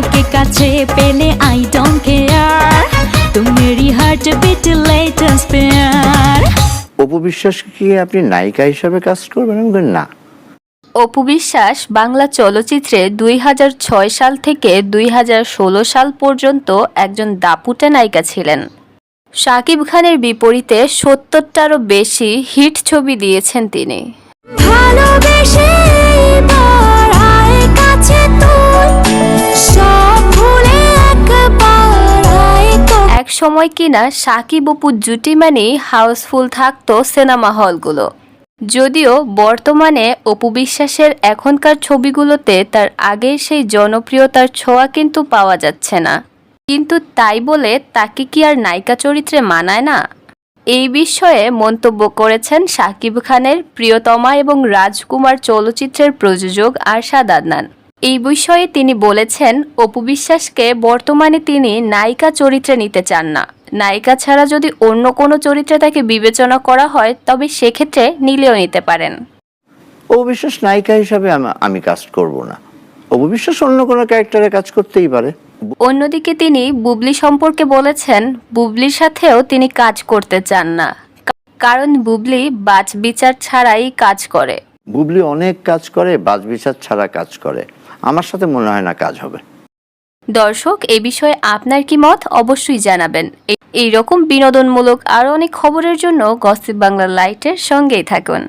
তোকে কাছে পেলে আই ডোন্ট কেয়ার তুম মেরি হার্ট বিট লেটেস্ট পেয়ার অপু বিশ্বাস কি আপনি নায়িকা হিসাবে কাজ করবেন? আমি বলি, না। অপু বিশ্বাস বাংলা চলচ্চিত্রে দুই হাজার ছয় সাল থেকে দুই হাজার ষোলো সাল পর্যন্ত একজন দাপুটে নায়িকা ছিলেন। শাকিব খানের বিপরীতে সত্তরটারও বেশি হিট ছবি দিয়েছেন তিনি। ভালোবেসে সময় কিনা সাকিব অপু জুটি মানেই হাউসফুল থাকতো সিনেমা হলগুলো। যদিও বর্তমানে অপু বিশ্বাসের এখনকার ছবিগুলোতে তার আগের সেই জনপ্রিয়তার ছোঁয়া কিন্তু পাওয়া যাচ্ছে না। কিন্তু তাই বলে তাকে কি আর নায়িকা চরিত্রে মানায় না? এই বিষয়ে মন্তব্য করেছেন সাকিব খানের প্রিয়তমা এবং রাজকুমার চলচ্চিত্রের প্রযোজক আরশাদ আদনান। এই বিষয়ে তিনি বলেছেন অপু বিশ্বাসকে বর্তমানে তিনি নায়িকা চরিত্রে নিতে চান না। নায়িকা ছাড়া যদি অন্য কোনো চরিত্রে তাকে বিবেচনা করা হয় তবে সেক্ষেত্রে নিলেও নিতে পারেন। অপু বিশ্বাস নায়িকা হিসাবে আমি- কাজ করব না। অপু বিশ্বাস অন্য কোনো ক্যারেক্টারে কাজ করতেই পারে। অন্যদিকে তিনি বুবলি সম্পর্কে বলেছেন বুবলির সাথেও তিনি কাজ করতে চান না। কারণ বুবলি বাজ বিচার ছাড়াই কাজ করে। বুবলি অনেক কাজ করে বাজবিচার ছাড়া কাজ করে। আমার সাথে মনে হয় না কাজ হবে। দর্শক, এ বিষয়ে আপনার কি মত অবশ্যই জানাবেন। এই- রকম বিনোদনমূলক আরও অনেক খবরের জন্য গসিপ বাংলা লাইটের সঙ্গেই থাকুন।